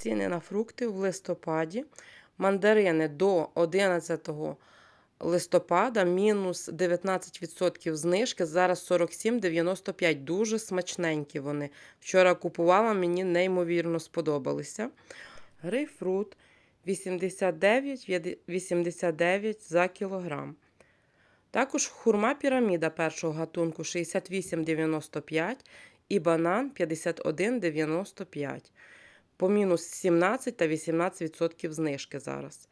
Ціни на фрукти в листопаді. Мандарини до 11 листопада мінус 19% знижки. Зараз 47,95. Дуже смачненькі вони. Вчора купувала, мені неймовірно сподобалися. Грейпфрут 89,89 за кілограм. Також хурма піраміда першого гатунку 68,95 і банан 51,95. По мінус 17 та 18% знижки зараз.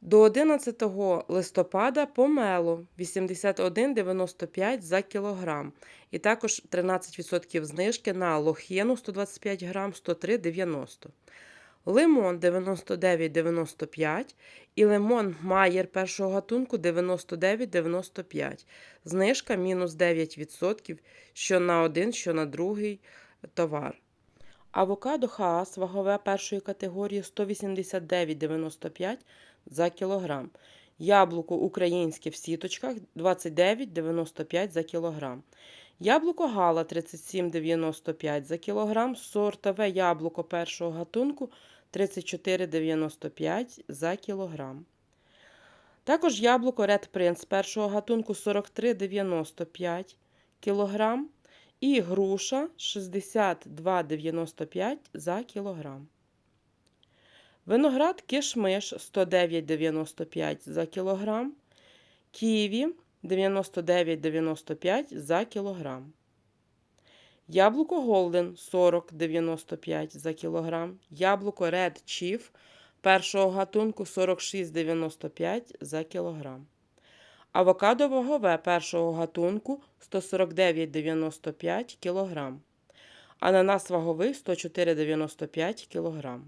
До 11 листопада помело 81,95 за кілограм. І також 13% знижки на лохіну 125 грам 103,90. Лимон 99,95 і лимон Майєр першого гатунку 99,95. Знижка мінус 9%, що на один, що на другий товар. Авокадо Хаас вагове першої категорії 189,95 за кілограм. Яблуко українське в сіточках 29,95 за кілограм. Яблуко Гала 37,95 за кілограм. Сортове яблуко першого гатунку 34,95 за кілограм. Також яблуко Red Prince першого гатунку 43,95 кілограм. І груша 62,95 за кілограм. Виноград кишмиш 109,95 за кілограм. Ківі 99,95 за кілограм. Яблуко Голден 40,95 за кілограм. Яблуко Red Chief першого гатунку 46,95 за кілограм. Авокадо вагове першого гатунку 149,95 кг. Ананас ваговий 104,95 кг.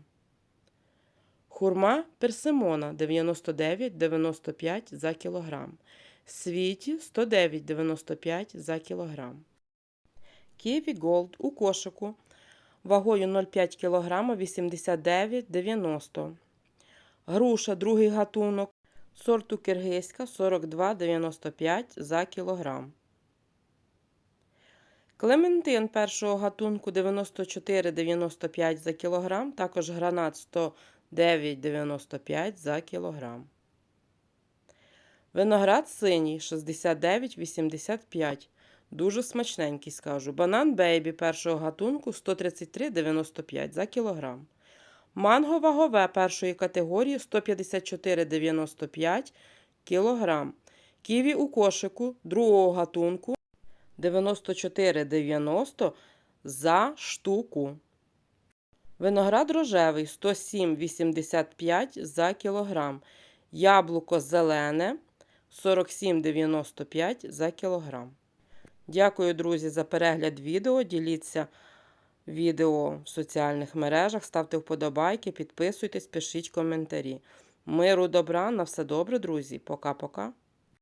Хурма персимона 99,95 за кілограм. Світі 109,95 за кілограм. Ківі Голд у кошику вагою 0,5 кг 89,90 Груша другий гатунок сорту киргизька 42,95 за кілограм. Клементин першого гатунку 94,95 за кілограм, також гранат 109,95 за кілограм. Виноград синій 69,85. Дуже смачненький, скажу. Банан бейбі першого гатунку 133,95 за кілограм. Манго вагове першої категорії 154,95 кг. Ківі у кошику другого гатунку 94,90 за штуку. Виноград рожевий 107,85 за кілограм. Яблуко зелене 47,95 за кілограм. Дякую, друзі, за перегляд відео. Діліться відео в соціальних мережах, ставте вподобайки, підписуйтесь, пишіть коментарі. Миру, добра, на все добре, друзі. Пока-пока.